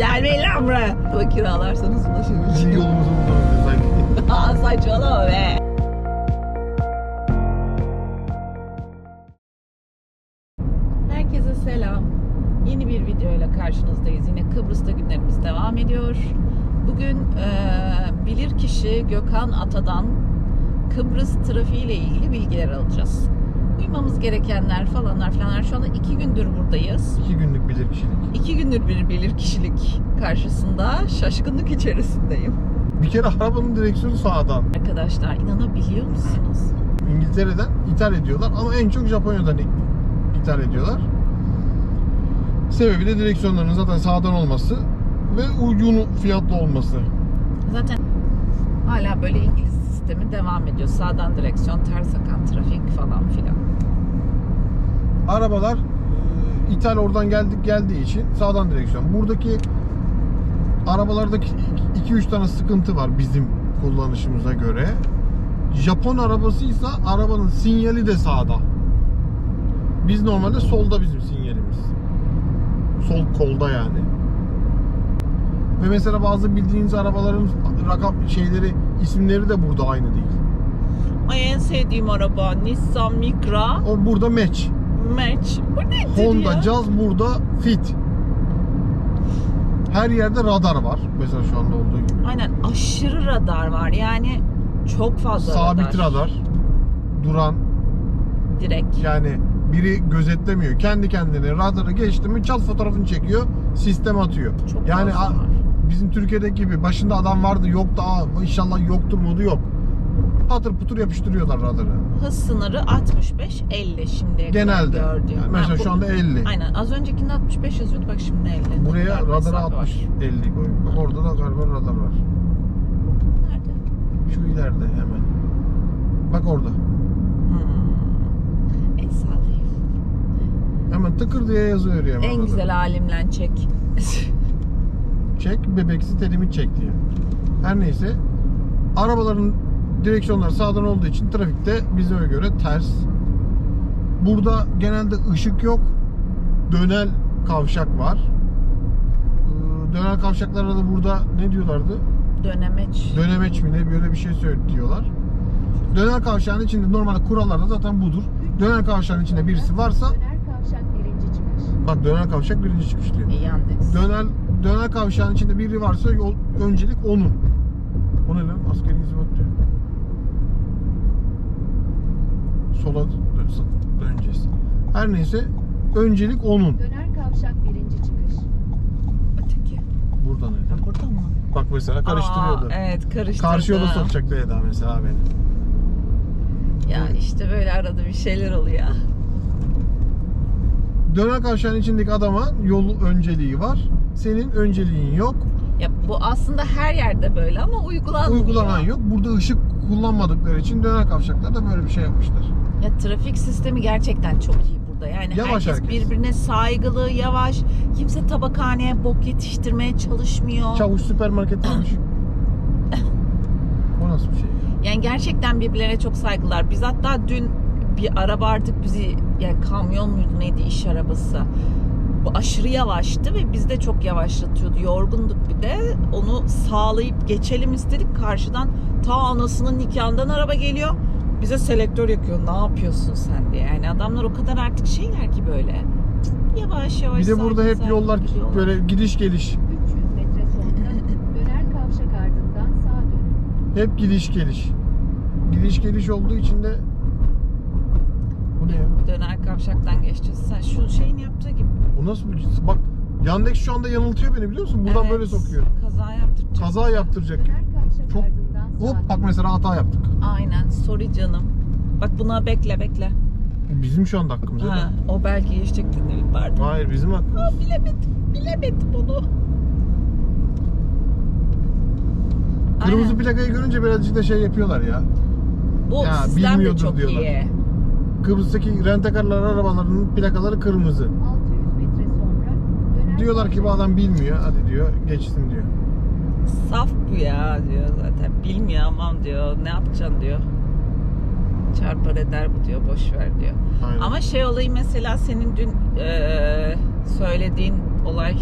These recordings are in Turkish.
Gelmeyin lan buraya. Bu kiralarsanız ulaşabileceğim. yolumuzu bulalım sanki. Aa saçmalama be. Herkese selam. Yeni bir videoyla karşınızdayız. Yine Kıbrıs'ta günlerimiz devam ediyor. Bugün eee bilirkişi Gökhan Ata'dan Kıbrıs trafiği ile ilgili bilgiler alacağız. Uymamız gerekenler falanlar falanlar. Şu anda iki gündür buradayız. İki günlük bilir kişilik. İki gündür bir bilirkişilik karşısında şaşkınlık içerisindeyim. Bir kere arabanın direksiyonu sağdan. Arkadaşlar inanabiliyor musunuz? İngiltere'den ithal ediyorlar ama en çok Japonya'dan ithal ediyorlar. Sebebi de direksiyonların zaten sağdan olması ve uygun fiyatlı olması. Zaten hala böyle İngiliz sistemi devam ediyor. Sağdan direksiyon, ters akan trafik falan filan. Arabalar e, ithal oradan geldik geldiği için sağdan direksiyon. Buradaki arabalardaki 2-3 tane sıkıntı var bizim kullanışımıza göre. Japon arabasıysa arabanın sinyali de sağda. Biz normalde solda bizim sinyalimiz. Sol kolda yani. Ve mesela bazı bildiğiniz arabaların rakam şeyleri isimleri de burada aynı değil. Ay en sevdiğim araba Nissan Micra O burada match. Match. Bu nedir Honda ya? Jazz burada fit. Her yerde radar var. Mesela şu anda olduğu gibi. Aynen aşırı radar var. Yani çok fazla Sabit radar. Duran. Direkt. Yani biri gözetlemiyor. Kendi kendine radarı geçti mi çat fotoğrafını çekiyor. Sistem atıyor. Çok yani fazla var. Bizim Türkiye'deki gibi başında adam vardı yoktu. Aa, inşallah yoktur modu yok. Patır putur yapıştırıyorlar radarı. Hız sınırı 65-50 şimdiye kadar Genelde. gördüğüm. Yani mesela şu anda 50. Aynen az öncekinde 65 yazıyordu bak şimdi 50. Ne Buraya radara mesafe 60 var. 50 koyun. Bak orada da galiba radar var. Nerede? Şu ileride hemen. Bak orada. Hmm. Sallayayım. Hemen tıkır diye yazıyor ya. En güzel halimle çek. Çek bebeksi telimi çek diye. Her neyse. Arabaların direksiyonları sağdan olduğu için trafikte bize göre ters. Burada genelde ışık yok. Dönel kavşak var. Ee, Dönel kavşaklara da burada ne diyorlardı? Dönemeç. Dönemeç mi ne böyle bir şey söyle diyorlar. Dönel kavşağın içinde normalde kurallarda zaten budur. Dönel kavşağın içinde birisi varsa Döner kavşak birinci çıkış. bak dönel kavşak birinci çıkış diyor. E, Yandex. Dönel dönel kavşağın içinde biri varsa yol, öncelik onun. O ne lan? Askeri hizmet diyor. Sola dön- döneceğiz. Her neyse öncelik onun. Döner kavşak birinci çıkış. Öteki. Burada ne? Ha, burada mı? Bak mesela karıştırıyordu. Aa, evet karıştırdı. Karşı yola sokacaktı Eda mesela beni. Ya işte böyle arada bir şeyler oluyor. Dönel kavşağın içindeki adama yol önceliği var. Senin önceliğin yok. Ya bu aslında her yerde böyle ama uygulanmıyor. Uygulanan yok. Burada ışık kullanmadıkları için dönel kavşaklarda böyle bir şey yapmışlar. Ya trafik sistemi gerçekten çok iyi burada. Yani Yavaş herkes, herkes. birbirine saygılı, yavaş. Kimse tabakhaneye bok yetiştirmeye çalışmıyor. Çavuş süpermarket varmış. o nasıl bir şey? Yani gerçekten birbirlerine çok saygılar. Biz hatta dün bir araba artık bizi yani kamyon muydu neydi iş arabası. Aşırı yavaştı ve biz de çok yavaşlatıyordu. Yorgunduk bir de. Onu sağlayıp geçelim istedik. Karşıdan ta anasının nikahından araba geliyor. Bize selektör yakıyor. Ne yapıyorsun sen diye. Yani adamlar o kadar artık şeyler ki böyle. Yavaş yavaş. Bir de burada sakin hep sakin yollar gidiyorlar. böyle gidiş geliş. 300 metre sonra döner kavşak ardından sağa dönün. Hep gidiş geliş. Gidiş geliş olduğu için de bu ne ya? Döner kavşaktan geçeceğiz. Sen şu şeyin yaptığı gibi. Bu nasıl bir bak Yandex şu anda yanıltıyor beni biliyor musun? Buradan Evet, böyle sokuyor. Kaza yaptıracak. Kaza yaptıracak. Döner kavşak Çok- sağa Hop bak mesela hata yaptık. Aynen. Sorry canım. Bak buna bekle bekle. Bizim şu anda hakkımız Ha, mi? o belki geçecekti değil pardon. Hayır bizim hakkımız. Aa, bilemedim. Bilemedim bunu. Kırmızı Aynen. plakayı görünce birazcık da şey yapıyorlar ya. Bu Ya, sistem de bilmiyordur çok diyorlar. iyi. Kıbrıs'taki rentekarlar arabalarının plakaları kırmızı. 600 metre sonra döner Diyorlar ki bu adam bilmiyor. Hadi diyor geçsin diyor. Saf bu ya diyor zaten. Bilmiyor aman diyor. Ne yapacaksın diyor. Çarpar eder bu diyor. Boş ver diyor. Aynen. Ama şey olayı mesela senin dün eee, söylediğin olay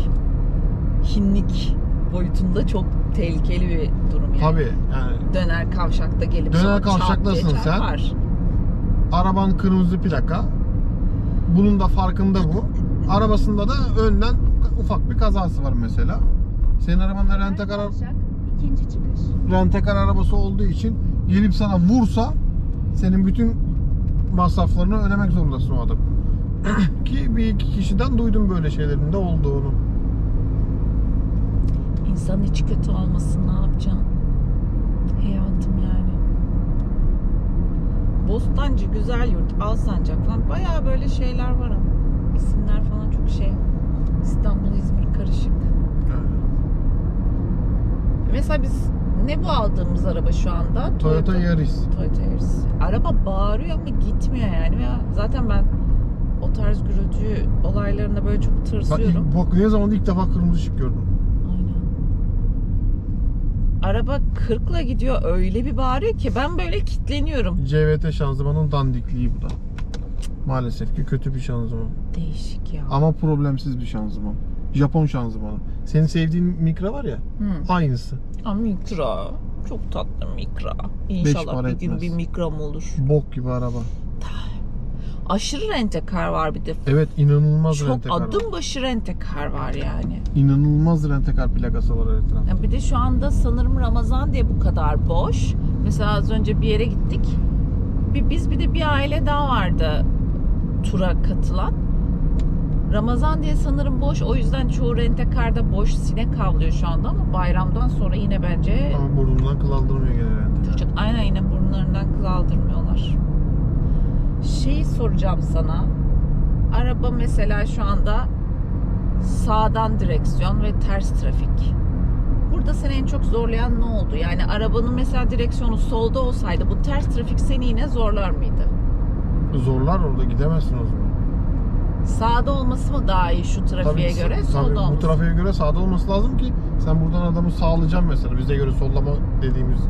etkinlik boyutunda çok tehlikeli bir durum yani. Tabii yani Döner kavşakta gelip Döner sana diye kavşaktasın sen. çarpar. Araban kırmızı plaka. Bunun da farkında bu. Arabasında da önden ufak bir kazası var mesela. Senin arabanda rentekar ikinci çıkış. rentekar arabası olduğu için gelip sana vursa senin bütün masraflarını ödemek zorundasın o adam. Ki bir iki kişiden duydum böyle şeylerin de olduğunu. İnsanın içi kötü olmasın ne yapacaksın? Hayatım yani. Bostancı, güzel yurt, Alsancak falan bayağı böyle şeyler var ama. İsimler falan çok şey. İstanbul, İzmir karışık. Mesela biz ne bu aldığımız araba şu anda? Toyota Yaris. Toyota Yaris. Araba bağırıyor ama gitmiyor yani. Ve zaten ben o tarz gürültü olaylarında böyle çok Bak, tırsıyorum. bak ne zaman ilk defa kırmızı ışık gördüm. Araba 40'la gidiyor öyle bir bağırıyor ki ben böyle kitleniyorum. CVT şanzımanın dandikliği bu da. Maalesef ki kötü bir şanzıman. Değişik ya. Ama problemsiz bir şanzıman. Japon şanzımanı. Senin sevdiğin Micra var ya, Hı. aynısı. Aa, Micra. Çok tatlı Micra. İnşallah para bir gün etmez. bir Micra'm olur. Bok gibi araba. Aşırı rentekar var bir de. Evet inanılmaz Çok rentekar var. adım başı rentekar var yani. İnanılmaz rentekar plakası var etrafta. Ya bir de şu anda sanırım Ramazan diye bu kadar boş. Mesela az önce bir yere gittik. Bir, biz bir de bir aile daha vardı tura katılan. Ramazan diye sanırım boş. O yüzden çoğu rentekarda boş sinek avlıyor şu anda ama bayramdan sonra yine bence Ama burnundan kıl aldırmıyor gene rentekar. Çocuk aynen yine burunlarından kıl aldırmıyorlar. Şeyi soracağım sana. Araba mesela şu anda sağdan direksiyon ve ters trafik. Burada seni en çok zorlayan ne oldu? Yani arabanın mesela direksiyonu solda olsaydı bu ters trafik seni yine zorlar mıydı? Zorlar orada gidemezsin o zaman. Sağda olması mı daha iyi şu trafiğe Tabii, göre, tabii, solda bu olması? trafiğe göre sağda olması lazım ki sen buradan adamı sağlayacaksın mesela. Bize göre sollama dediğimiz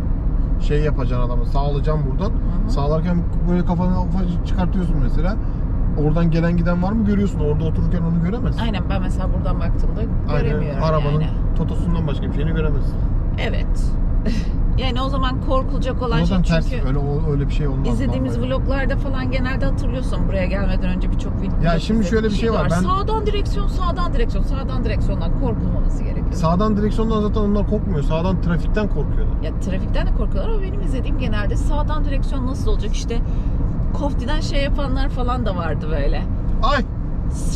şey yapacaksın adamı. Sağlayacaksın buradan. hı. Sağlarken böyle kafanı ufacık çıkartıyorsun mesela. Oradan gelen giden var mı görüyorsun. Orada otururken onu göremezsin. Aynen ben mesela buradan baktığımda göremiyorum Arabanın yani. totosundan başka bir şeyini göremezsin. Evet. yani o zaman korkulacak olan Zaten şey ters çünkü öyle öyle bir şey olmaz. izlediğimiz vallahi. vloglarda falan genelde hatırlıyorsun buraya gelmeden önce birçok video. Ya şimdi şöyle bir şey var, ben- Sağdan direksiyon, sağdan direksiyon, sağdan direksiyondan korkulmaması gerekiyor. Sağdan direksiyondan zaten onlar korkmuyor. Sağdan trafikten korkuyorlar. ya trafikten de korkuyorlar ama benim izlediğim genelde sağdan direksiyon nasıl olacak işte Koftiden şey yapanlar falan da vardı böyle. Ay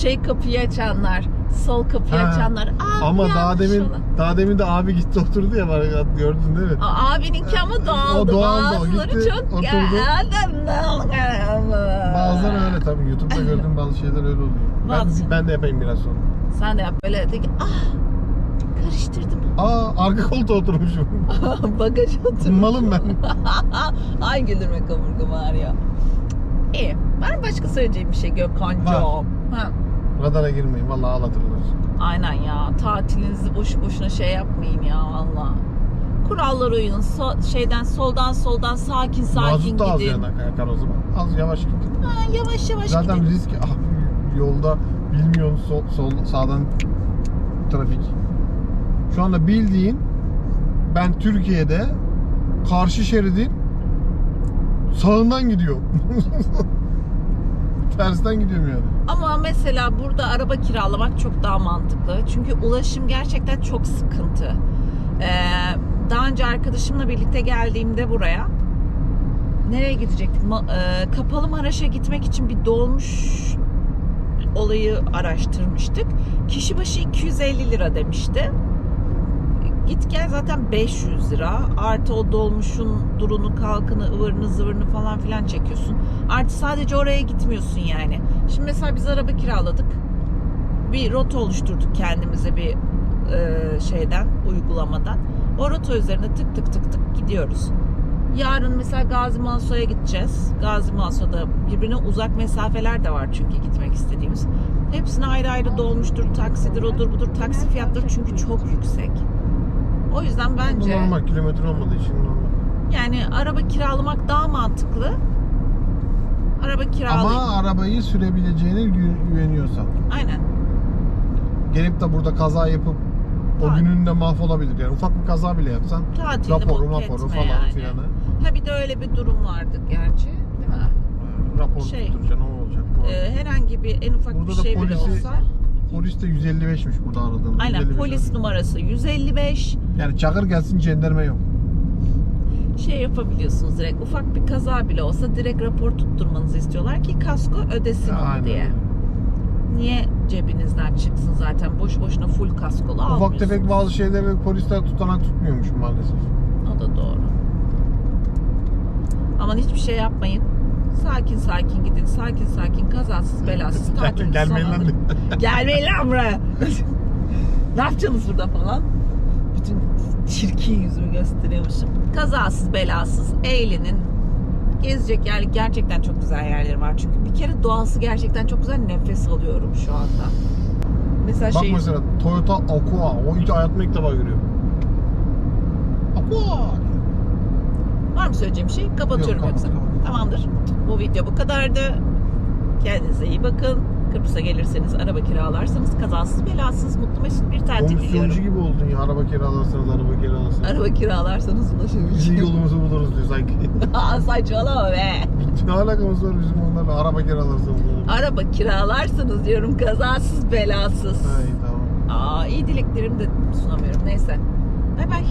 Şey kapıyı açanlar, sol kapıyı Ha. açanlar. Aa, ama daha yanlış demin olan. daha demin de abi gitti oturdu ya var gördün değil mi? Aa, Abininki ama doğaldı. O doğaldı, o Bazıları gitti, çok oturdu. Bazıları öyle tabii YouTube'da gördüğüm bazı şeyler öyle oluyor. Bazı. Ben, ben de yapayım biraz sonra. Sen de yap böyle de ki ah karıştırdım. Aa arka koltuğa oturmuşum. Bagaj oturmuş. Malım ben. Ay güldürme kaburgamı ağrıyor. İyi. Var mı başka söyleyeceğim bir şey Gökhan'cığım? Ha. Radara girmeyin vallahi ağlatırlar. Aynen ya. Tatilinizi boşu boşuna şey yapmayın ya valla. Kurallara uyun. So- şeyden soldan soldan sakin sakin Mazot da az gidin. yana yakar o zaman. Az yavaş git. Ha, yavaş yavaş Zaten gidin. risk abi yolda bilmiyorsun sol, sol sağdan trafik. Şu anda bildiğin ben Türkiye'de karşı şeridin sağından gidiyorum. Tersten gidiyorum yani. Ama mesela burada araba kiralamak çok daha mantıklı. Çünkü ulaşım gerçekten çok sıkıntı. Ee, daha önce arkadaşımla birlikte geldiğimde buraya nereye gidecektik? Ma- e, Kapalı Maraş'a gitmek için bir dolmuş olayı araştırmıştık. Kişi başı 250 lira demişti. Git gel zaten 500 lira. Artı o dolmuşun durunu, kalkını, ıvırını, zıvırını falan filan çekiyorsun. Artı sadece oraya gitmiyorsun yani. Şimdi mesela biz araba kiraladık. Bir rota oluşturduk kendimize bir e, şeyden, uygulamadan. O rota üzerinde tık tık tık tık gidiyoruz. Yarın mesela Gazi Manso'ya gideceğiz. Gazi Manso'da birbirine uzak mesafeler de var çünkü gitmek istediğimiz. Hepsine ayrı ayrı dolmuştur, taksidir, odur budur. Taksi fiyatları çünkü çok yüksek. O yüzden Bu bence normal kilometre olmadığı için normal. yani araba kiralamak daha mantıklı. Araba kiralayıp Ama arabayı sürebileceğine gü- güveniyorsan. aynen. Gelip de burada kaza yapıp O Tatil. gününde mahvolabilir yani. Ufak bir kaza bile yapsan Tatilini raporu etme falan yani. filanı. Ha bir de öyle bir durum vardı gerçi. Değil mi? Rapor Şey, tutturacaksın o olacak. bu. Ee, herhangi bir en ufak Burada bir şey bile polisi- olsa. Polis de 155'miş burada aradığımız. Aynen 155 polis numarası 155. Yani çakır gelsin cenderme yok. Şey yapabiliyorsunuz direkt ufak bir kaza bile olsa direkt rapor tutturmanızı istiyorlar ki kasko ödesin onu Aynen. diye. Niye cebinizden çıksın zaten boş boşuna full kaskolu Ufak almıyorsunuz. tefek bazı şeyleri polisler tutanak tutmuyormuş maalesef. O da doğru. Aman hiçbir şey yapmayın. Sakin sakin gidin. Sakin sakin kazasız belasız tatil Gelmeyin lan. Gelmeyin lan buraya. ne yapacaksınız burada falan? Bütün çirkin yüzümü gösteriyormuşum. Kazasız belasız eğlenin. Gezecek yer gerçekten çok güzel yerleri var. Çünkü bir kere doğası gerçekten çok güzel. Nefes alıyorum şu anda. Mesela Bak şey mesela Toyota Aqua. O hiç hayatımda ilk defa görüyorum. Aqua. Var mı söyleyeceğim şey? Kapatıyorum Yok, yoksa. kapat, kapat. Tamamdır. Bu video bu kadardı. Kendinize iyi bakın. Kıbrıs'a gelirseniz, araba kiralarsanız kazasız belasız mutlu mesut bir tatil Komisyoncu diliyorum. gibi oldun ya. Araba kiralarsanız araba kiralarsanız. Araba kiralarsanız Bizim ulaşabileceğim. yolumuzu buluruz diyor sanki. Saçmalama be. ne alakamız var bizim onlarla? Araba kiralarsanız. Araba kiralarsanız diyorum kazasız belasız. Ay tamam. Aa iyi dileklerimi de sunamıyorum. Neyse. Bay bay.